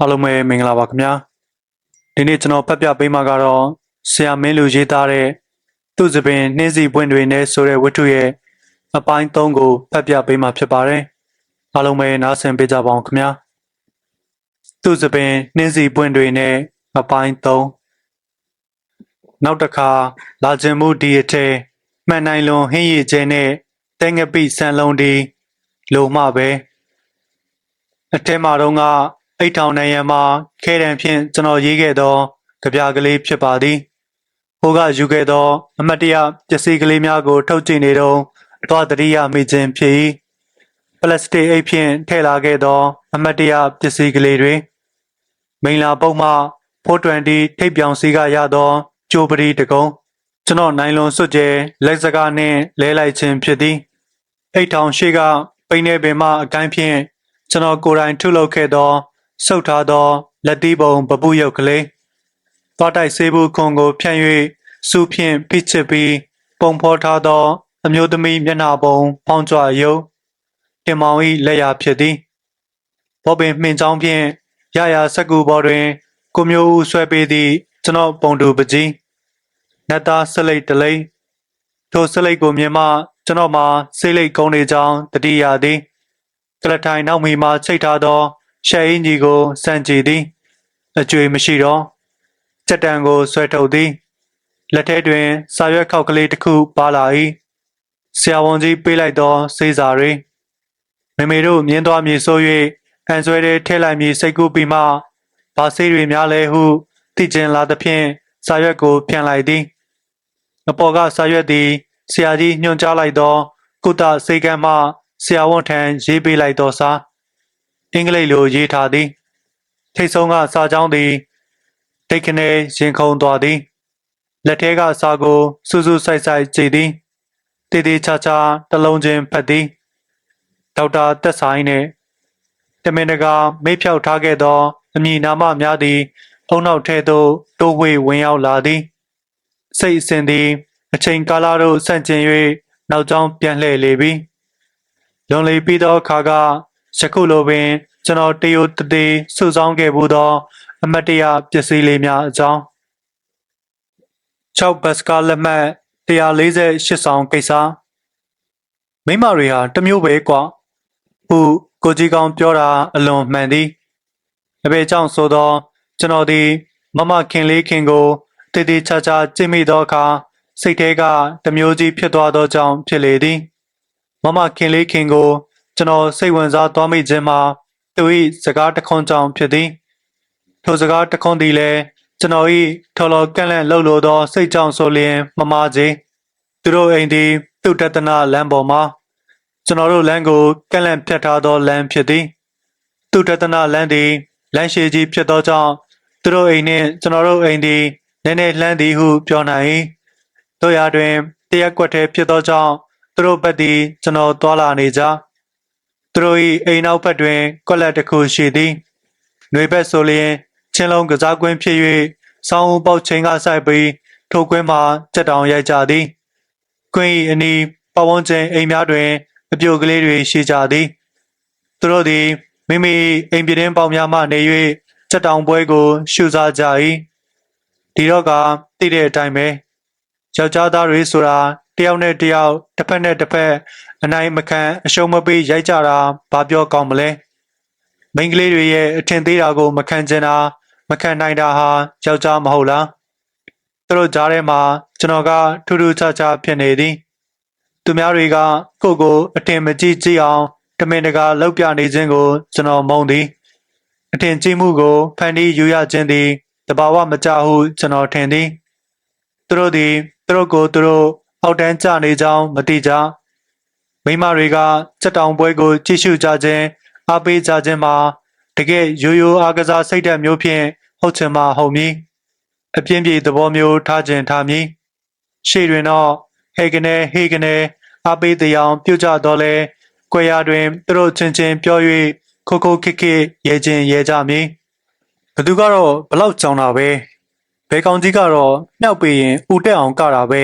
အားလုံးပဲမင်္ဂလာပါခင်ဗျာဒီနေ့ကျွန်တော်ဖတ်ပြပေးမှာကတော့ဆရာမင်းလူရေးသားတဲ့သူ့စပင်နှင်းစီပွင့်တွေနဲ့ဆိုတဲ့ဝတ္ထုရဲ့အပိုင်း၃ကိုဖတ်ပြပေးမှာဖြစ်ပါတယ်အားလုံးပဲနားဆင်ပေးကြပါအောင်ခင်ဗျာသူ့စပင်နှင်းစီပွင့်တွေနဲ့အပိုင်း၃နောက်တစ်ခါလာခြင်းမှုဒီအထဲမှန်နိုင်လွန်ဟင်းရည်ကျဲနဲ့တဲငပိဆန်လုံးဒီလိုမှပဲအထက်မှာတော့က အိတ်ထောင်နိုင်ရန်မှာခဲတံဖြင့်ကျွန်တော်ရေးခဲ့သောကြပြကလေးဖြစ်ပါသည်။ဟိုကယူခဲ့သော အမတ်တရပစ္စည်းကလေးများကိုထုတ်ကြည့်နေတော့သွားတရိယာမိခြင်းဖြစ်၏။ပလတ်စတစ်အိတ်ဖြင့်ထည့်လာခဲ့သော အမတ်တရပစ္စည်းကလေးတွေမိန်လာပုံမှ420ထိပ်ပြောင်စီကရသောကြိုပရီတကုံကျွန်တော်နိုင်လွန်စွတ်ကျဲလက်စကားနှင့်လဲလိုက်ခြင်းဖြစ်သည်။အိတ်ထောင်ရှိကပိနေပင်မှအကိုင်းဖြင့်ကျွန်တော်ကိုယ်တိုင်ထုတ်လုပ်ခဲ့သော စုပ်ထားသောလက်သီးပုံပပုရုပ်ကလေးသွားတိုက်ဆေးဘူးခွန်ကိုဖြန့်၍စူးဖြင့်ဖိချစ်ပြီးပုံဖော်ထားသော အမျိုးသမီးမျက်နှာပုံဖောင်းကြွရုပ်တင်မောင်၏လက်ရာဖြစ်သည်ဘောပင်မှင်ချောင်းဖြင့်ရရစက်ကူပေါ်တွင် ကိုမျိုးဦးဆွဲပေးသည့်ကျွန်တော်ပုံတူပကြီးနတ်သားဆလိတ်တလိမ့်ထိုဆလိတ်ကိုမြင်မှကျွန်တော်မှာစိတ်လိတ်ကုန်းနေကြောင်းတတိယသည်ကလထိုင်နောက်မီမှာချိတ်ထားသော ရှယ်အင်းကြီးကိုစန့်ကြည့်သည်အကျွေမရှိတော့စက်တန်ကိုဆွဲထုတ်သည်လက်ထဲတွင် စာရွက်ခောက်ကလေးတစ်ခုပါလာ၏ဆရာဝန်ကြီးပေးလိုက်သောစေးစာတွေမေမေတို့မြင်းသွားမြေဆိုး၍အန်ဆွဲတဲ့ထဲလိုက်မြေစိတ်ကူးပြီးမှဘာစေးတွေများလဲဟုသိကျင်လာသဖြင့်စာရွက်ကို ဖြန့်လိုက်သည်အပေါ်ကစာရွက်သည်ဆရာကြီးညွှန်ကြားလိုက်သော ကုသစေကမ်းမှဆရာဝန်ထံရေးပေးလိုက်သောစာ အင်္ဂလိပ်လိုရေးထားသည် ထိတ်ဆုံးကစာကြောင်းသည်တိတ်ခနဲရင်ခုန်သွားသည်လက်ထဲကစာကိုစူးစူးဆိုင်ဆိုင်ကြည့်သည်တည်တည်ချာချာတစ်လုံးချင်းဖတ်သည်ဒေါက်တာတက်ဆိုင်နှင့်တမင်တကာမေးဖြောက်ထားခဲ့သောအမည်နာမများသည်အုံနောက်ထဲသို့တိုးဝေဝင်ရောက်လာသည် စိတ်အစဉ်သည် အချိန်ကာလတို့ဆန့်ကျင်၍နောက်ကျောင်းပြန်လှည့်လေပြီလွန်လေပြီးသောအခါကယခုလိုပင် ကျွန်တော်တယိုတသေးစုဆောင်းခဲ့မှုသော အမတ်တရပစ္စည်းလေးများအကြောင်း6ဘတ်စကာလက်မှတ်148ဆောင်ကိစ္စမိမတွေဟာတစ်မျိုးပဲကွာဟုကိုကြီးကောင်ပြောတာအလွန်မှန်သည်အဘေကြောင့်ဆိုသော ကျွန်တော်သည်မမခင်လေးခင်ကိုတည်တည်ချာချာကြည့်မိသောအခါစိတ်ထဲကတစ်မျိုးကြီးဖြစ်သွားသောကြောင့်ဖြစ်လေသည် မမခင်လေးခင်ကို ကျွန်တော်စိတ်ဝင်စားသွားမိခြင်းမှာ သူ၏စကားတခွန်းကြောင့်ဖြစ်သည်ထိုစကားတခွန်းသည်လည်းကျွန်တော်၏ထော်လော်ကန့်လန့်လှုပ်လို့သောစိတ်ကြောင့်ဆိုလျင်မမာခြင်းသူတို့အိမ်သည်သူတတနာလမ်းပေါ်မှာကျွန်တော်တို့လမ်းကိုကန့်လန့်ဖြတ်ထားသောလမ်းဖြစ်သည်သူတတနာလမ်းသည်လမ်းရှိကြီးဖြစ်သောကြောင့်သူတို့အိမ်နှင့်ကျွန်တော်တို့အိမ်သည်နည်းနည်းလှမ်းသည်ဟုပြောနိုင်၏တို့ရာတွင်တရက်ကွက်ထဲဖြစ်သောကြောင့်သူတို့ဘက်သည်ကျွန်တော်သွာလာနေကြ သူတို့၏အိမ်နောက်ဘက်တွင်ကွက်လက်တစ်ခုရှိသည်။နှွေဘက်ဆိုလျင်ချင်းလုံးကစားကွင်းဖြစ်၍ဆောင်းဦးပေါက်ချင်းကဆိုင်ပြီးထိုကွင်းမှာကြက်တောင်ရိုက်ကြသည်။ကွင်း၏အနီးပဝန်းကျင်အိမ်များတွင်အပြိုကလေးတွေရှိကြသည်။သူတို့သည်မိမိအိမ်ပြတင်းပေါက်များမှနေ၍ကြက်တောင်ပွဲကို ရှုစားကြ၏။ဒီတော့ကသိတဲ့အတိုင်းပဲယောက်ျားသားတွေဆိုတာတယောက်နဲ့တယောက်တစ်ဖက်နဲ့တစ်ဖက် အနိုင်မခံအရှုံးမပေးရိုက်ကြတာဘာပြောကောင်းမလဲမိန်းကလေးတွေရဲ့အထင်သေးတာကို မခံကျင်တာမခံနိုင်တာဟာယောက်ျားမဟုတ်လားသူတို့ကြားထဲမှာကျွန်တော်ကထူးထူးခြားခြားဖြစ်နေသည်သူများတွေကကိုယ့်ကိုအထင်မကြီးကြည့်အောင်တမင်တကာလောက်ပြနေခြင်းကို ကျွန်တော်မုန်းသည်အထင်ကြီးမှုကိုဖန်တီးယူရခြင်းသည်တဘာဝမကြဟုကျွန်တော်ထင်သည်သူတို့သည်သူတို့ကိုသူတို့အောက်တန်းကျနေကြောင်းမသိကြ မိမတွေကစက်တောင်ပွဲကိုကြည့်ရှုကြခြင်းအားပေးကြခြင်းမှာတကယ်ရိုးရိုးအားကစားစိတ်ဓာတ်မျိုးဖြင့်ဟုတ်ချင်မှဟုတ်မည်အပြင်းပြေသဘောမျိုးထားခြင်းထားမည်ရှေ့တွင်တော့ဟေကနေဟေကနေအားပေးတရားပြုကြတော့လဲကွယ်ရာတွင်သူတို့ချင်းချင်းပြော၍ခိုခိုခစ်ခစ်ရဲခြင်းရဲကြမည်ဘသူကတော့ဘလောက်ကြောင်တာပဲဘဲကောင်ကြီးကတော့မြောက်ပေးရင်ဥတက်အောင်ကတာပဲ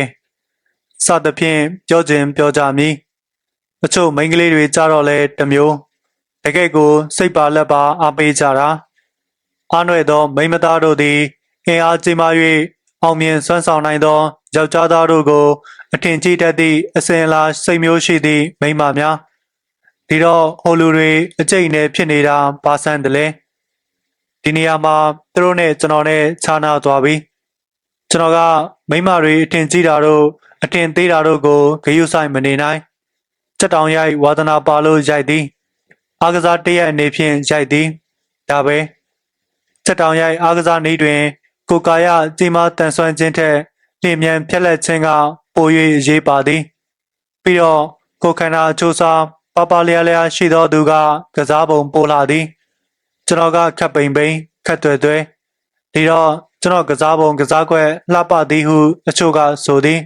စသဖြင့်ပြောခြင်းပြောကြမည် တချို့မိန်းကလေးတွေကြတော့လဲတစ်မျိုးတကယ့်ကိုစိတ်ပါလက်ပါအားပေးကြတာအားနွယ်သောမိန်းမသားတို့သည်အင်အားကြီးမား၍အောင်မြင်စွမ်းဆောင်နိုင်သောယောက်ျားသားတို့ကို အထင်ကြီးတတ်သည့်အစဉ်အလာစိတ်မျိုးရှိသည့်မိန်းမများဒီတော့ဟိုလူတွေအကျိတ်နဲ့ဖြစ်နေတာပါဆန်းတယ်လေဒီနေရာမှာသူတို့နဲ့ကျွန်တော်နဲ့ခြားနာသွားပြီကျွန်တော်ကမိန်းမတွေအထင်ကြီးတာတို့အထင်သေးတာတို့ကိုဂရုစိုက်မနေနိုင် စက်တောင်ရိုက်ဝါသနာပါလို့ရိုက်သည်အားကစားတရက်အနေဖြင့်ရိုက်သည်ဒါပဲစက်တောင်ရိုက်အားကစားနည်းတွင် ကိုယ်ကာယကြီးမားတန်ဆွမ်းခြင်းထက်လျင်မြန်ဖြက်လက်ခြင်းကပို၍အရေးပါသည် ပြီးတော့ကိုယ်ခန္ဓာအချိုးစားပပလျားလျားရှိသောသူက ကစားပုံပိုလာသည် ကျွန်တော်ကခက်ပိန်ပိန်ခက်တွယ်တွယ်ဒီတော့ကျွန်တော်ကစားပုံကစားကွက်လှပသည်ဟုအချို့ကဆိုသည်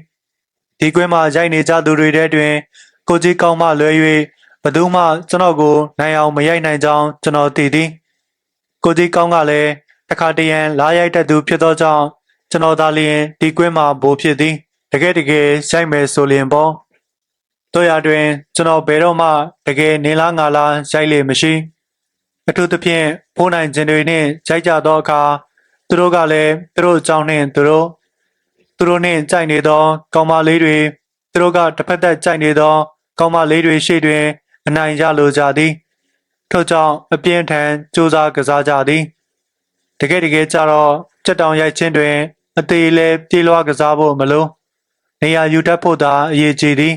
ဒီကွင်းမှာရိုက်နေကြသူတွေထဲတွင် ကိုကြီးကောင်းမှလွဲ၍ဘယ်သူမှကျွန်တော်ကိုနိုင်အောင်မရိုက်နိုင်ကြောင်းကျွန်တော်သိသည်ကိုကြီးကောင်းကလည်းတစ်ခါတရံလာရိုက်တတ်သူဖြစ်သောကြောင့်ကျွန်တော်သာလျှင်ဒီကွင်းမှာဘိုးဖြစ်သည်တကယ်တကယ်ရိုက်မယ်ဆိုလျင်ပေါ့တို့ရတွင် ကျွန်တော်ဘယ်တော့မှတကယ်နေလားငါလားရိုက်လေမရှိအထူးသဖြင့်ဖိုးနိုင်ခြင်းတွေနှင့်ရိုက်ကြသောအခါသူတို့ကလည်းသူတို့အကြောင်းနှင့်သူတို့သူတို့နှင့်ကြိုက်နေသော ကောင်မလေးတွေသူတို့ကတစ်ဖက်သက်ကြိုက်နေသော ကောင်မလေးတွေရှေ့တွင် အနိုင်ရလိုကြသည်ထို့ကြောင့်အပြင်းထန်စူးစမ်းကစားကြသည်တကယ်တကယ်ကြတော့စက်တောင်ရိုက်ခြင်းတွင် အသေးလဲပြေးလွှားကစားဖို့မလိုနေရာယူတတ်ဖို့သာအရေးကြီးသည်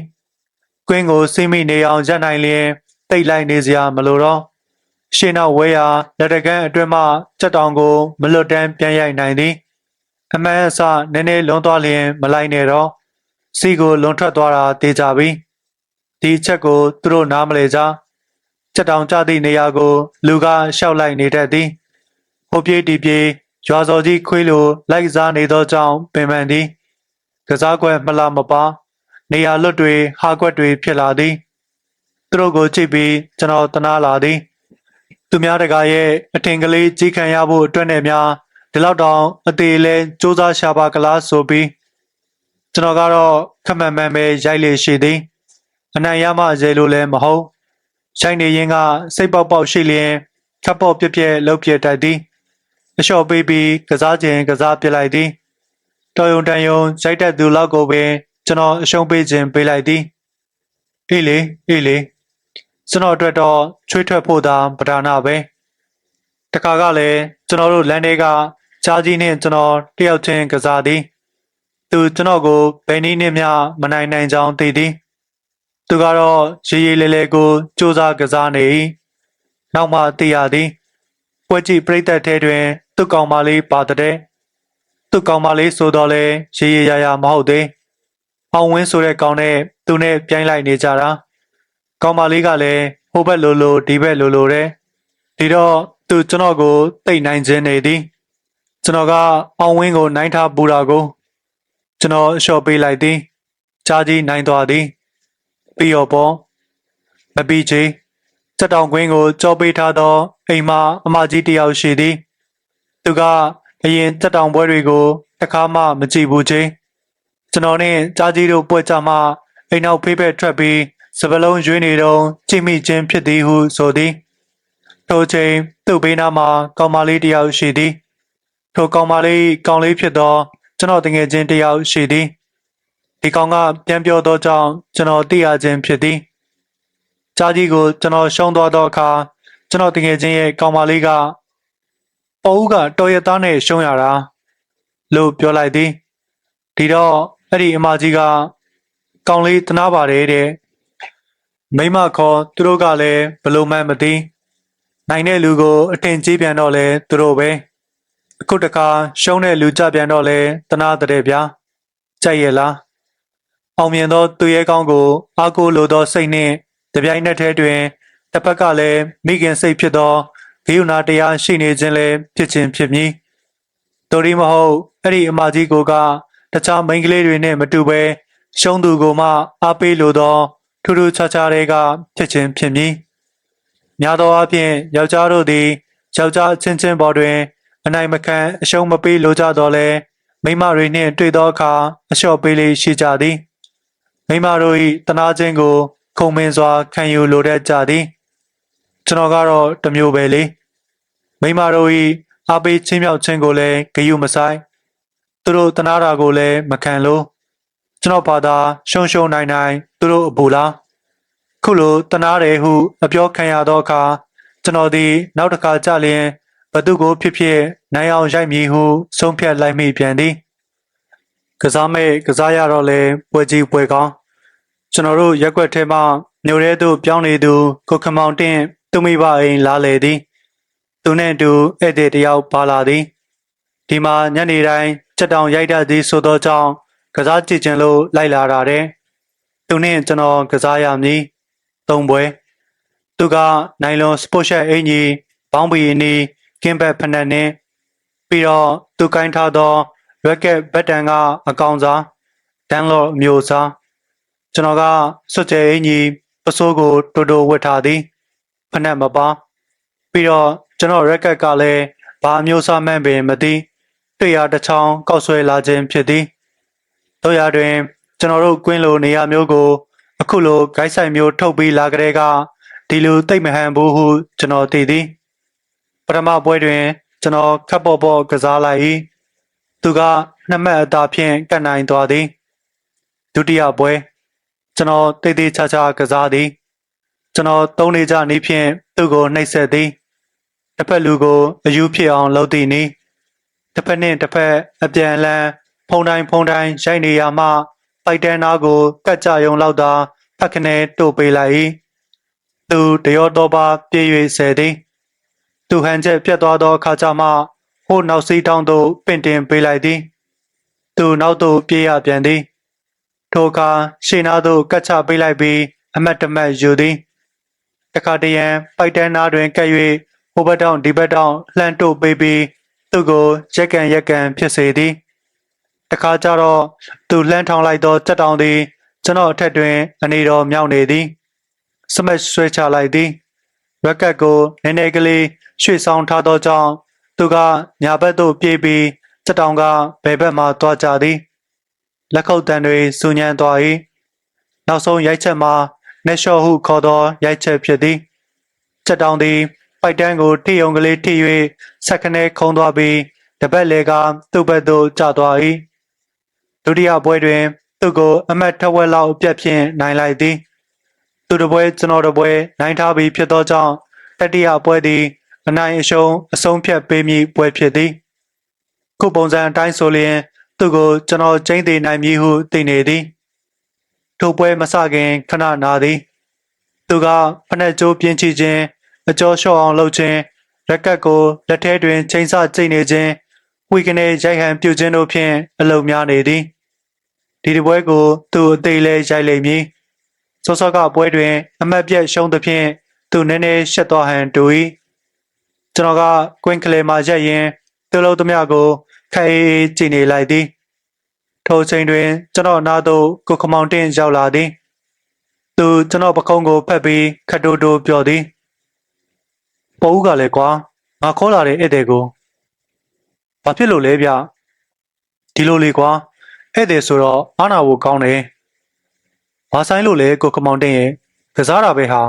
ကွင်းကိုစိမိနေအောင်ရပ်နိုင်လျင်တိတ်လိုက်နေစရာမလိုတော့ရှင်းနောက်ဝဲရာလက်တကန်းအတွင်းမှစက်တောင်ကို မလွတ်တမ်းပြန်ရိုက်နိုင်သည်အမှန်အစနည်းနည်းလွန်သွားလျင် မလိုက်နဲ့တော့စီကိုလွန်ထွက်သွားတာတေးကြပြီ ဒီချက်ကိုသူတို့နားမလဲကြချက်တောင်ကြသည့်နေရာကို လူကရှောက်လိုက်နေတတ်သည်ဟိုပြေးဒီပြေးရွာစော်ကြီးခွေးလိုလိုက်စားနေသောကြောင့်ပင်ပန်းသည်ကစားကွက်မလာမပါ နေရာလွတ်တွေဟာကွက်တွေဖြစ်လာသည်သူတို့ကိုကြည့်ပြီးကျွန်တော်တနာလာသည် သူများတကာရဲ့အထင်ကလေးကြီးခံရဖို့အတွက်နဲ့များဒီလောက်တောင်အသေးလဲစူးစမ်းရှာပါကလားဆိုပြီးကျွန်တော်ကတော့ခက်မှန်မှန်ပဲရိုက်လေရှိသည် အနိုင်ရမှရေလို့လည်းမဟုတ်ရှိုင်းနေရင်ကစိတ်ပေါက်ပေါက်ရှိလျင်ခပ်ပေါက်ပြက်ပြက်လှုပ်ပြက်တတ်သည်အလျှော့ပေးပြီးကစားခြင်းကစားပြလိုက်သည်တော်ယုံတန်ယုံရိုက်တတ်သူလောက်ကိုပင် ကျွန်တော်အရှုံးပေးခြင်းပေးလိုက်သည်အေးလေအေးလေကျွန်တော်အတွက်တော့ချွေးထွက်ဖို့သာပဓာနာပဲတခါကလည်းကျွန်တော်တို့လမ်းထဲကဂျာကြီးနဲ့ကျွန်တော်တယောက်ချင်းကစားသည် သူကျွန်တော်ကိုဘယ်နည်းနဲ့မျှမနိုင်နိုင်ကြောင်းသိသည် သူကတော့ရေးရေးလဲလဲကိုစူးစမ်းကစားနေ၏နောက်မှသိရသည်ပွဲကြည့်ပြိတ္တထဲတွင် သူ့ကောင်မလေးပါတဲ့သူ့ကောင်မလေးဆိုတော့လေရေးရေးရရမဟုတ်သေးအောင်ဝင်းဆိုတဲ့ကောင်နဲ့သူနဲ့ပြိုင်လိုက်နေကြတာကောင်မလေးကလည်းဟိုဘက်လိုလိုဒီဘက်လိုလိုတဲ့ဒီတော့သူကျွန်တော်ကိုတိတ်နိုင်ခြင်းနေသည်ကျွန်တော်ကအောင်ဝင်းကိုနိုင်ထားပူတာကို ကျွန်တော်လျှော့ပေးလိုက်သည်ကြားကြီးနိုင်သွားသည် ပြီးတော့ပေါ့မပီချေစက်တောင်ကွင်းကိုကြောပေးထားသောအိမ်မအမကြီးတယောက်ရှိသည် သူကအရင်စက်တောင်ပွဲတွေကိုတခါမှမကြည့်ဘူးချင်းကျွန်တော်နဲ့ကြားကြီးတို့ပွဲကြမှာအိမ်နောက်ဖေးဖက်ထွက်ပြီးစပလုံးရွေးနေတော့ကြည့်မိခြင်းဖြစ်သည်ဟုဆိုသည်ထိုချိန်သူ့ဘေးနားမှာကောင်မလေးတယောက်ရှိသည်ထိုကောင်မလေးကောင်လေးဖြစ်သောကျွန်တော်တငယ်ချင်းတယောက်ရှိသည် ဒီကောင်ကပြန်ပြောသောကြောင့်ကျွန်တော်သိရခြင်းဖြစ်သည်ကြားကြီးကိုကျွန်တော်ရှုံးသွားသောအခါကျွန်တော်တငယ်ချင်းရဲ့ကောင်မလေးကပေါ်ဦးကတော်ရသားနဲ့ရှုံးရတာလို့ပြောလိုက်သည်ဒီတော့အဲ့ဒီအမကြီးကကောင်လေးတနာပါတယ်တဲ့မိမခေါ်သူတို့ကလည်းဘလို့မှမသိနိုင်တဲ့လူကိုအထင်ကြီးပြန်တော့လဲသူတို့ပဲအခုတခါရှုံးတဲ့လူကြပြန်တော့လဲတနာတဲ့ဗျာကြိုက်ရဲ့လား အောင်မြင်သောသူရဲကောင်းကို အားကိုးလိုသောစိတ်နှင့်တပြိုင်နက်တည်းတွင်တစ်ဖက်ကလည်းမိခင်စိတ်ဖြစ်သောဂိယုနာတရားရှိနေခြင်းလည်းဖြစ်ခြင်းဖြစ်မည်တော်ရီမဟုတ်အဲ့ဒီအမကြီးကိုကတခြားမိန်းကလေးတွေနဲ့မတူဘဲရှုံးသူကိုမှအားပေးလိုသောထူးထူးခြားခြားတွေကဖြစ်ခြင်းဖြစ်မည်များသောအားဖြင့်ယောက်ျားတို့သည်ယောက်ျားချင်းချင်းပေါ်တွင် အနိုင်မခံအရှုံးမပေးလိုကြတော့လဲမိန်းမတွေနှင့်တွေ့သောအခါအလျှော့ပေးလေးရှိကြသည် မိန်းမတို့၏တနာခြင်းကို ခုံမင်းစွာ ခံယူလိုတတ်ကြသည်ကျွန်တော်ကတော့တစ်မျိုးပဲလေမိန်းမတို့၏အားပေးချင်းမြောက်ခြင်းကိုလည်းဂယုမဆိုင်သူတို့တနာတာကိုလည်းမခံလို့ကျွန်တော်ဘာသာရှုံရှုံနိုင်နိုင်သူတို့အပူလားခုလိုတနာတယ်ဟုအပြောခံရသောအခါကျွန်တော်သည်နောက်တစ်ခါကြလျင်ဘသူကိုဖြစ်ဖြစ်နိုင်အောင်ရိုက်မည်ဟုဆုံးဖြတ်လိုက်မိပြန်သည်ကစားမဲ့ကစားရတော့လဲပွဲကြီးပွဲကောင်း ကျွန်တော်တို့ရက်ွက်ထဲမှမြို့ရဲသို့ပြောင်းနေသူကိုခမောင်တင်သူမိဘအိမ်လာလေသည် သူနဲ့အတူဧည့်သည်တယောက်ပါလာသည်ဒီမှာညနေတိုင်းချက်တောင်ရိုက်တတ်သည်ဆိုသောကြောင့်ကစားကြည့်ခြင်းလို့လိုက်လာတာတဲ့သူနဲ့ကျွန်တော်ကစားရမည်သုံးပွဲသူကနိုင်လွန်စပို့ရှက်အင်ကြီးဘောင်းဘီအနီကင်းဘက်ဖက်နက်နဲ့ပြီးတော့သူကင်ထားသောရက်ကက်ဘက်တန်ကအကောင်စားဒန်လော့အမျိုးစား ကျွန်တော်ကစွတ်ကျဲအင်ကြီးပစိုးကိုတိုးတိုးဝတ်ထားသည်ဖက်နက်မပါပြီးတော့ကျွန်တော်ရက်ကက်ကလည်းဘာအမျိုးအစားမှန်းပင်မသိတွေ့ရတစ်ချောင်းကောက်ဆွဲလာခြင်းဖြစ်သည်တို့ရတွင် ကျွန်တော်တို့ကွင်းလိုနေရာမျိုးကို အခုလိုဂိုက်ဆိုင်မျိုးထုတ်ပြီးလာကြတဲ့ကဒီလိုတိတ်မဟန်ဘူးဟုကျွန်တော်သိသည်ပထမပွဲတွင် ကျွန်တော်ခပ်ပေါ်ပေါ်ကစားလိုက်၏သူကနှစ်မှတ်အသာဖြင့်ကတ်နိုင်သွားသည်ဒုတိယပွဲ ကျွန်တော်တိတ်တိတ်ချာချာကစားသည် ကျွန်တော်သုံးနေကြနည်းဖြင့်သူ့ကိုနှိပ်စက်သည်တစ်ဖက်လူကိုအယူဖြစ်အောင်လုပ်သည်နီတစ်ဖက်နှင့်တစ်ဖက်အပြန်အလှန်ဖုံတိုင်းဖုံတိုင်းရိုက်နေရမှပိုက်တန်းနာကိုကတ်ကြယုံလောက်သာဖက်ခနဲတို့ပေးလိုက်၏သူတရောတော့ပါပြေး၍ဆယ်သည်သူဟန်ချက်ပြတ်သွားသောအခါကျမှဟိုနောက်စီးတောင်းသို့ပင့်တင်ပေးလိုက်သည် သူနောက်သို့ပြေးရပြန်သည် ထိုအခါရှေ့နာသို့ကတ်ချပေးလိုက်ပြီးအမတ်တမတ်ယူသည်တခါတရံပိုက်တန်းသားတွင်ကပ်၍ဟိုဘက်တောင်ဒီဘက်တောင်လှမ်းတို့ပေးပြီးသူ့ကိုရက်ကန်ရက်ကန်ဖြစ်စေသည်တခါကျတော့သူလှမ်းထောင်လိုက်သောကြက်တောင်သည် ကျွန်တော်အထက်တွင် အနေတော်မြောက်နေသည်စမတ်ဆွဲချလိုက်သည်ရက်ကတ်ကိုနည်းနည်းကလေးရွှေ့ဆောင်ထားသောကြောင့်သူကညာဘက်သို့ပြေးပြီးကြက်တောင်ကဘယ်ဘက်မှသွားကြသည် လက်ခုပ်တံတွေစူညံသွား၏နောက်ဆုံးရိုက်ချက်မှာနေလျှော့ဟုခေါ်သောရိုက်ချက်ဖြစ်သည်ချက်တောင်သည်ပိုက်တန်းကိုထိယုံကလေးထိ၍ဆက်ခနဲခုံသွားပြီးတပတ်လေကသူ့ဘက်သို့ကျသွား၏ဒုတိယပွဲတွင် သူ့ကိုအမတ်ထက်ဝက်လောက်အပြတ်ဖြင့်နိုင်လိုက်သည် သူတစ်ပွဲကျွန်တော်တစ်ပွဲနိုင်ထားပြီးဖြစ်သောကြောင့်တတိယပွဲသည်အနိုင်အရှုံးအဆုံးဖြတ်ပေးမည့်ပွဲဖြစ်သည်ခုပုံစံအတိုင်းဆိုလျင် သူ့ကိုကျွန်တော်ကျင်းသေးနိုင်မည်ဟုသိနေသည်ထိုပွဲမစခင်ခဏနာသည် သူကဖနက်ကြိုးပြင်းချခြင်းအကျော်လျှော့အောင်လုပ်ခြင်းရက်ကတ်ကိုလက်ထဲတွင်ချိန်ဆကျိတ်နေခြင်းဝီကနေရိုက်ဟန်ပြုတ်ခြင်းတို့ဖြင့်အလုံများနေသည်ဒီတပွဲကို သူအသေးလဲရိုက်လိမ့်မည်စောစောကပွဲတွင် အမတ်ပြတ်ရှုံးသဖြင့်သူနည်းနည်းရှက်သွားဟန်တူ၏ကျွန်တော်ကကွင်းကလေးမှာရက်ရင်သူ့လုံးသမျှကို ခိုင်အေးကြည့်နေလိုက်သည်ထိုချိန်တွင် ကျွန်တော်နားသို့ကိုခမောင်တင်ရောက်လာသည် သူကျွန်တော်ပခုံးကိုဖက်ပြီးခတ်တိုးတိုးပြောသည်ပေါ်ဦးကလည်းကွာငါခေါ်လာတဲ့ဧည့်သည်ကိုဘာဖြစ်လို့လဲဗျဒီလိုလေကွာဧည့်သည်ဆိုတော့အားနာဖို့ကောင်းတယ်ဘာဆိုင်လို့လဲကိုခမောင်တင်ရဲ့ကစားတာပဲဟာ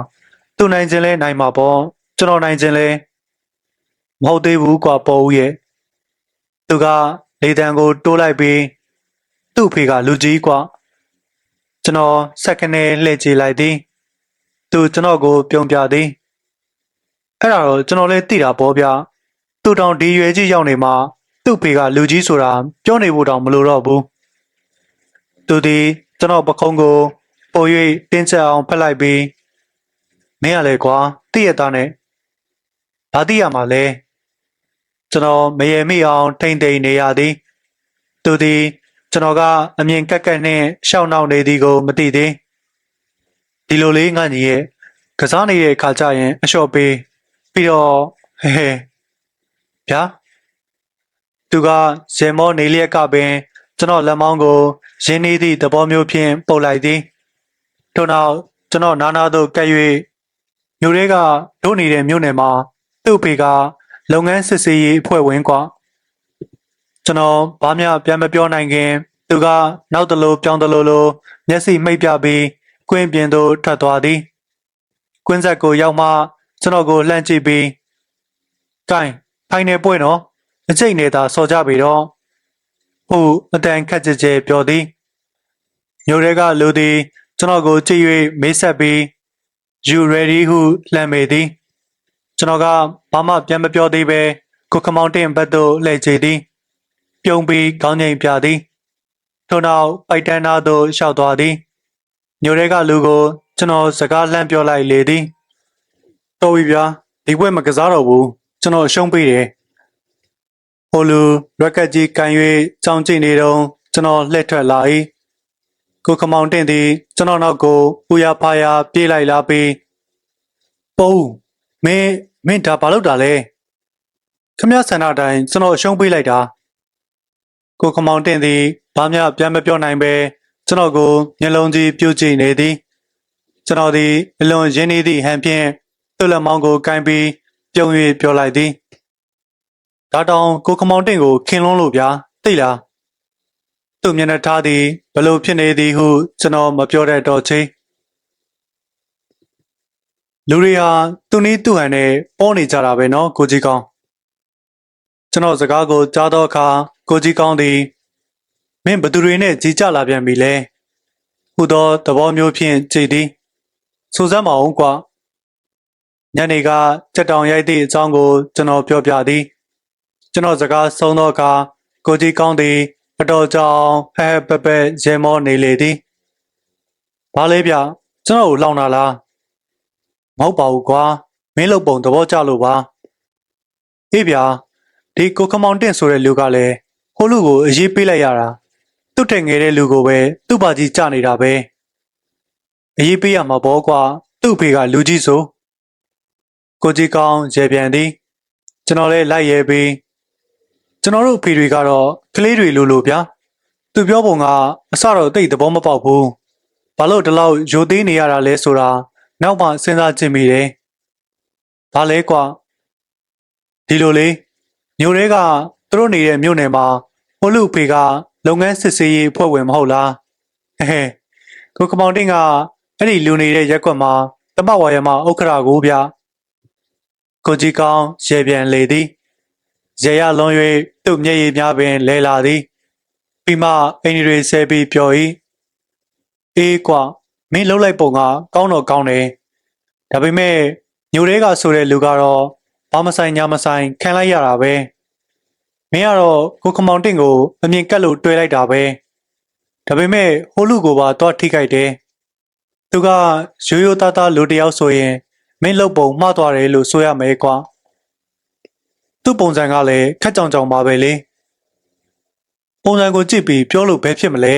သူနိုင်ခြင်းလဲနိုင်မှာပေါ့ကျွန်တော်နိုင်ခြင်းလဲမဟုတ်သေးဘူးကွာပေါ်ဦးရဲ့ သူကလေတံကိုတိုးလိုက်ပြီးသူ့ဖေကလူကြီးကွာကျွန်တော်စက္ကနဲလှည့်ကြည့်လိုက်သည် သူကျွန်တော်ကို ပြုံပြသည်အဲ့ဒါတော့ကျွန်တော်လည်းသိတာပေါ့ဗျသူတောင်ဒီရွယ်ကြီးရောက်နေမှသူ့ဖေကလူကြီးဆိုတာပြောနေဖို့တောင်မလိုတော့ဘူးသူဒီကျွန်တော်ပခုံးကိုပို၍တင်းကျပ်အောင်ဖက်လိုက်ပြီးမင်းကလည်းကွာသိရသားနဲ့ဘာသိရမှာလဲ ကျွန်တော်မရေမိအောင်ထိမ့်သိမ့်နေရသည်သူသည်ကျွန်တော်ကအမြင်ကက်ကက်နှင့်ရှောင်းနှောင်းနေသည်ကိုမသိသေးဒီလိုလေးငါညီရဲ့ကစားနေတဲ့အခါကျရင်အလျှော့ပေးပြီးတော့ဟဲဟဲဗျာသူကရေမောနေလျက်ကပင်ကျွန်တော်လက်မောင်းကိုရင်းနှီးသည့်သဘောမျိုးဖြင့်ပုတ်လိုက်သည်ထို့နောက်ကျွန်တော်နားနာသို့ကပ်၍မြို့ရဲကဒုနေတဲ့မြို့နယ်မှာသူ့ဖေက လုပ်ငန်းစစ်ဆေးရေးအဖွဲ့ဝင်ကွာကျွန်တော်ဘာမှပြန်မပြောနိုင်ခင် သူကနောက်တလို့ပြောင်းတလို့လို့မျက်စိမှိတ်ပြပြီးကွင်းပြင်သို့ထွက်သွားသည်ကွင်းဆက်ကိုရောက်မှကျွန်တော်ကိုလှမ်းကြည့်ပြီး"ကင်ဖိုင်နယ်ပွဲနော်အကျိတ်နေသာစော်ကြပြီတော့ဟူအတန်ခက်ကြဲကြဲပြောသည်မြို့ရဲကလူသည်ကျွန်တော်ကိုကြည့်၍မေးဆက်ပြီး you ready ဟုလှမ်းမေသည် ကျွန်တော်ကဘာမှပြန်မပြောသေးပဲကိုခမောင်တင်ဘက်သို့လှည့်ကြည့်သည် ပြုံးပြီးခေါင်းငိမ်ပြသည်ထို့နောက်ပိုက်တန်းသားသို့လျှောက်သွားသည်မြို့ရဲကလူကိုကျွန်တော်စကားလှမ်းပြောလိုက်လေသည်တော်ပြီဗျာဒီဘွဲ့မကစားတော့ဘူးကျွန်တော်ရှုံးပေးတယ်ဟိုလူရက်ကက်ကြီးကန်၍ကြောင်းကျင်နေတော့ကျွန်တော်လှည့်ထွက်လာ၏ကိုခမောင်တင်သည်ကျွန်တော်နောက်ကိုပူရဖာရပြေးလိုက်လာပြီးပုံးမင်း မင်းဒါဘာလုပ်တာလဲခမရဆန္ဒတိုင်းကျွန်တော်ရှုံးပေးလိုက်တာကိုခမောင်တင်သည်ဘာမှပြန်မပြောနိုင်ပဲကျွန်တော်ကိုမျက်လုံးကြီးပြုတ်ကြည့်နေသည်ကျွန်တော်သည်အလွန်ရင်းနှီးသည့်ဟန်ဖြင့်သူ့လက်မောင်းကိုကင်ပြီးပြုံး၍ပြောလိုက်သည်ဒါတောင်ကိုခမောင်တင်ကိုခင်လွန်းလို့ဗျာသိလားသူ့မျက်နှာထားသည်ဘလို့ဖြစ်နေသည်ဟုကျွန်တော်မပြောတတ်တော့ချေ လူတွေဟာသူနည်းသူဟန်နဲ့ပေါ်နေကြတာပဲနော်ကိုကြီးကောင်းကျွန်တော်စကားကိုကြားတော့အခါကိုကြီးကောင်းသည်မင်းဘသူတွေနဲ့ကြီးကြလာပြန်ပြီလဲဟူသောသဘောမျိုးဖြင့်ကြည်သည်စူစမ်းမအောင်ကွာညနေကစက်တောင်ရိုက်သည့်အကြောင်းကို ကျွန်တော်ပြောပြသည် ကျွန်တော်စကားဆုံးသောအခါကိုကြီးကောင်းသည်အတော်ကြောင်ဟဲဟဲပက်ပက်ရဲမောနေလေသည်ဘာလဲဗျကျွန်တော်ကိုလောင်တာလား မဟုတ်ပါဘူးကွာမင်းလုပ်ပုံသဘောကျလို့ပါအေးဗျာဒီကိုခမောင်တင့်ဆိုတဲ့လူကလည်းဟိုလူကိုအရေးပေးလိုက်ရတာသူ့ထက်ငယ်တဲ့လူကိုပဲသူ့ပါကြီးကြနေတာပဲအရေးပေးရမှာပေါ့ကွာသူ့အဖေကလူကြီးဆိုကိုကြီးကောင်းရေပြန်သည်ကျွန်တော်လည်းလိုက်ရဲပြီးကျွန်တော်တို့အဖေတွေကတော့ကလေးတွေလိုလိုဗျာသူပြောပုံကအစတော့တိတ်သဘောမပေါက်ဘူးဘာလို့ဒီလောက်ယိုသေးနေရတာလဲဆိုတာ နောက်မှစဉ်းစားကြည့်မိတယ်ဘာလဲကွာဒီလိုလေမြို့တွေကသူတို့နေတဲ့မြို့နယ်မှာဟိုလူဖေကလုပ်ငန်းစစ်ဆေးရေးအဖွဲ့ဝင်မဟုတ်လားဟဲ့ကိုကမောင်တင်ကအဲ့ဒီလူနေတဲ့ရက်ကွက်မှာတမဝါရမဥက္ခရာကိုဗျကိုကြီးကောင်းရေပြန်လေသည်ရေရလွန်၍သူ့မျက်ရည်များပင်လဲလာသည်ပြီးမှအင်းရီဆဲပြီးပြော၏အေးကွာ မင်းလှုပ်လိုက်ပုံကကောင်းတော့ကောင်းတယ်ဒါပေမဲ့ညိုတွေကဆိုတဲ့လူကတော့ဘာမဆိုင်ညာမဆိုင်ခံလိုက်ရတာပဲမင်းကတော့ကိုခမောင်တင့်ကိုအမြင်ကတ်လို့တွဲလိုက်တာပဲဒါပေမဲ့ဟိုလူကိုပါတော့ထိခိုက်တယ်သူကရိုးရိုးသားသားလူတယောက်ဆိုရင်မင်းလှုပ်ပုံမှားသွားတယ်လို့ဆိုရမယ်ကွာသူ့ပုံစံကလည်းခက်ကြောင်ကြောင်ပါပဲလေပုံစံကိုကြည့်ပြီးပြောလို့ဘယ်ဖြစ်မလဲ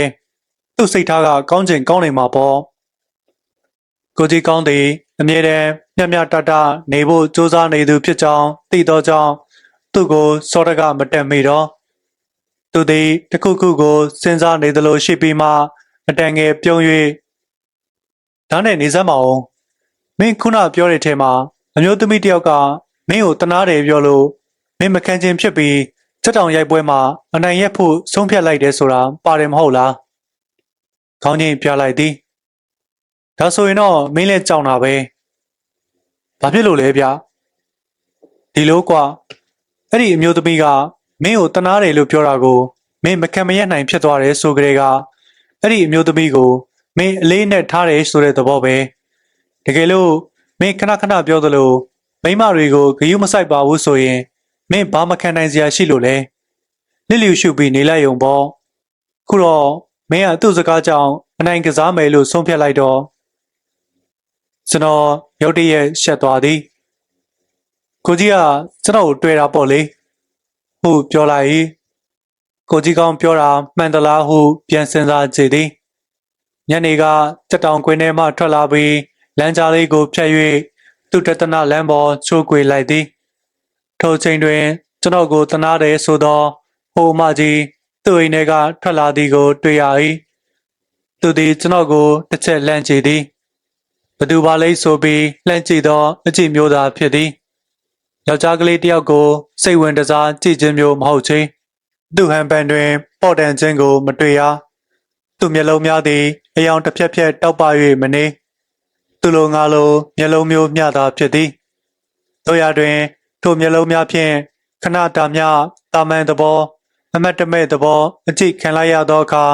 သူ့စိတ်ထားကကောင်းချင်ကောင်းနေမှာပေါ့ ကိုကြီးကောင်းသည်အမြဲတမ်းမျက်မျက်တတနေဖို့စူးစမ်းနေသူဖြစ်ကြောင်းသိသောကြောင့်သူ့ကိုစောတကမတက်မိတော့သူသည်တခုခုကိုစဉ်းစားနေသလိုရှိပြီးမှအတန်ငယ်ပြုံး၍ဒါနဲ့နေစမ်းမအောင်မင်းခုနပြောတဲ့ထဲမှာအမျိုးသမီးတယောက်ကမင်းကိုတနာတယ်ပြောလို့မင်းမခံခြင်းဖြစ်ပြီးချက်တောင်ရိုက်ပွဲမှာအနိုင်ရက်ဖို့ဆုံးဖြတ်လိုက်တယ်ဆိုတာပါတယ်မဟုတ်လားခေါင်းချင်းပြလိုက်သည် ဒါဆိုရင်တော့မင်းလည်းကြောင်တာပဲဘာဖြစ်လို့လဲဗျဒီလိုကွာအဲ့ဒီအမျိုးသမီးကမင်းကိုတနာတယ်လို့ပြောတာကိုမင်းမခံမရနိုင်ဖြစ်သွားတယ်ဆိုကြတဲ့ကအဲ့ဒီအမျိုးသမီးကိုမင်းအလေးနဲ့ထားတယ်ဆိုတဲ့သဘောပဲတကယ်လို့မင်းခဏခဏပြောသလိုမိမတွေကိုဂယုမဆိုင်ပါဘူးဆိုရင်မင်းဘာမခံနိုင်စရာရှိလို့လဲလစ်လျူရှုပြီးနေလိုက်ုံပေါ့ခုတော့မင်းကသူ့စကားကြောင့်အနိုင်ကစားမယ်လို့ဆုံးဖြတ်လိုက်တော့ ကျွန်တော်ရုတ်တရက်ရှက်သွားသည်ကိုကြီးကကျွန်တော်ကိုတွေ့တာပေါ့လေဟုပြောလိုက်ကိုကြီးကောင်းပြောတာမှန်သလားဟုပြန်စဉ်းစားကြည့်သည်ညနေကတက်တောင်ကွင်းထဲမှထွက်လာပြီးလမ်းကြားလေးကိုဖြတ်၍သူ့တတနာလမ်းပေါ်ချိုးကွေလိုက်သည်ထိုချိန်တွင်ကျွန်တော်ကိုတနာတယ်ဆိုသောဟိုမကြီးသူ့အိမ်ထဲကထွက်လာသည်ကို တွေ့ရ၏သူသည်ကျွန်တော်ကိုတစ်ချက်လှမ်းကြည့်သည်ဘ သူပါလိမ့်ဆိုပြီးလှမ်းကြည့်သောအကြည့်မျိုးသားဖြစ်သည်ယောက်ျားကလေးတယောက်ကိုစိတ်ဝင်တစားကြည့်ခြင်းမျိုးမဟုတ်ချေသူဟန်ပန်တွင် ပေါ့တန်ခြင်းကို မတွေ့ရသူမျက်လုံးများသည်အယောင်တစ်ဖြက်ဖြက်တောက်ပ၍မနေသူလိုငါလိုမျက်လုံးမျိုးမျှသာဖြစ်သည်တို့ရတွင် ထိုမျက်လုံးများဖြင့်ခဏတာမျှတာမန်သဘောအမတ်တမဲ့သဘောအကြည့်ခံလိုက်ရသောအခါ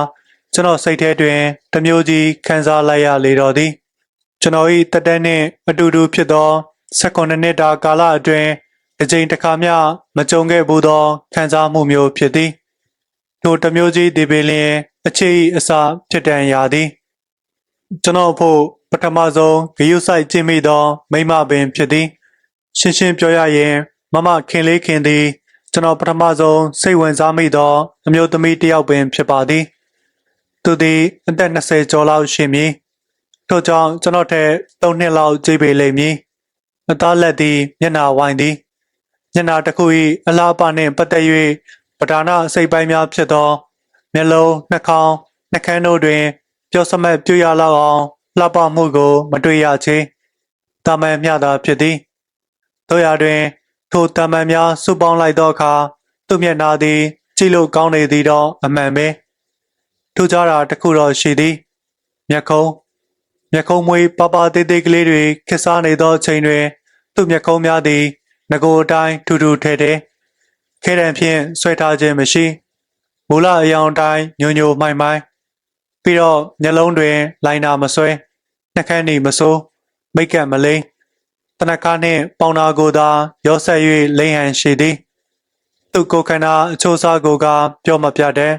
ကျွန်တော်စိတ်ထဲတွင်တစ်မျိုးကြီးခံစားလိုက်ရလေတော့သည် ကျွန်တော်၏တက်တဲ့နှင့်အတူတူဖြစ်သော16နှစ်တာကာလအတွင်းတစ်ကြိမ်တစ်ခါမျှမကြုံခဲ့ဘူးသောခံစားမှုမျိုးဖြစ်သည်ထိုတစ်မျိုးကြီးဒီပင်လျင်အခြေ၏အစာဖြစ်တန်ရာသည်ကျွန်တော်ဖို့ပထမဆုံးဂရုစိုက်ကြည့်မိသော မိမပင်ဖြစ်သည် ရှင်းရှင်းပြောရရင် မမခင်လေးခင်သည်ကျွန်တော်ပထမဆုံးစိတ်ဝင်စားမိသော အမျိုးသမီးတစ်ယောက်ပင်ဖြစ်ပါသည် သူသည်အသက်20ကျော်လောက်ရှိမည် ထို့ကြောင့်ကျွန်တော်ထက်3နှစ်လောက်ကြီးပေလိမ့်မည်အသားလက်သည်မျက်နှာဝိုင်းသည်မျက်နှာတစ်ခု၏အလားအပနှင့်ပတ်သက်၍ပဓာနာစိတ်ပိုင်းများဖြစ်သောမျက်လုံးနှာခေါင်းနှာခမ်းတို့တွင်ပြောစမတ်ပြရလောက်အောင်လှပမှုကို မတွေ့ရချေတာမန်မျှသာဖြစ်သည်တို့ရတွင် ထိုတာမန်များစုပေါင်းလိုက်သောအခါသူ့မျက်နှာသည် ကြည့်လို့ကောင်းနေသည်တော့အမှန်ပဲထူးခြားတာတစ်ခုတော့ရှိသည်မျက်ခုံး မျက်ခုံးမွေးပပသေးသေးကလေးတွေခစ်စားနေသောအချိန်တွင် သူ့မျက်ခုံးများသည်ငကိုအတိုင်းထူထူထဲထဲခဲတံဖြင့်ဆွဲထားခြင်းမရှိမူလအယောင်တိုင်းညိုညိုမှိုင်မှိုင်ပြီးတော့မျက်လုံးတွင် လိုင်နာမဆွဲနှက်ခမ်းနေမစိုးမိတ်ကပ်မလိမ့်တနခါနှင့်ပေါင်နာကိုသာရောဆက်၍လိမ့်ဟန်ရှိသည်သူကိုယ်ခန္ဓာအချိုးစားကိုက ပြောမပြတဲ့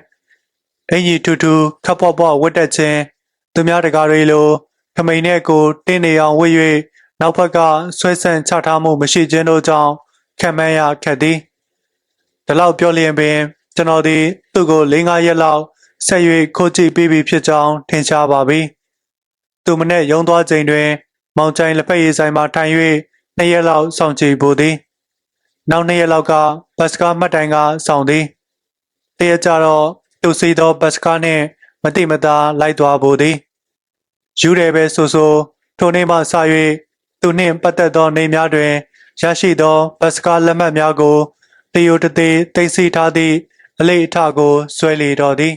အင်ကြီးထူထူခပ်ပွားပွားဝတ်တက်ခြင်းသူများတကားတွေလို ခမိန်နဲ့ကိုတင်းနေအောင်ဝတ်၍နောက်ဘက်ကဆွဲဆန့်ချထားမှုမရှိခြင်းတို့ကြောင့်ခံမန်းရခက်သည်ဒီလောက်ပြောလျင်ပင် ကျွန်တော်သည်သူ့ကို၄-၅ရက်လောက်ဆက်၍ခိုးကြည့်ပြီးပြီဖြစ်ကြောင်းထင်ရှားပါပြီ။သူမနဲ့ရုံသွားချိန်တွင် မောင်ချိုင်လက်ဖက်ရည်ဆိုင်မှာထိုင်၍နှစ်ရက်လောက်စောင့်ကြည့်ဖို့သည်။နောက်နှစ်ရက်လောက်ကဘတ်စကားမှတ်တိုင်ကစောင့်သည်။တရက်ကြတော့သူစီသောဘတ်စကားနှင့်မတိမတာလိုက်သွားဖို့သည်။ ယူတယ်ပဲဆိုဆိုထိုနေ့မှစ၍သူနှင့်ပတ်သက်သောနေများတွင်ရရှိသောဘတ်စကားလက်မှတ်များကိုတယိုတသေးသိသိထားသည့်အလေးအထကိုဆွဲလေတော်သည်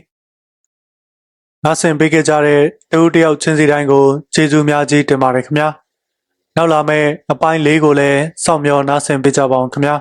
နားဆင်ပေးခဲ့ကြတဲ့တဦးတယောက်ချင်းစီတိုင်းကိုကျေးဇူးများကြီးတင်ပါတယ်ခင်ဗျာနောက်လာမယ့်အပိုင်းလေးကိုလည်းစောင့်မျှော်နားဆင်ပေးကြပါအောင်ခင်ဗျာ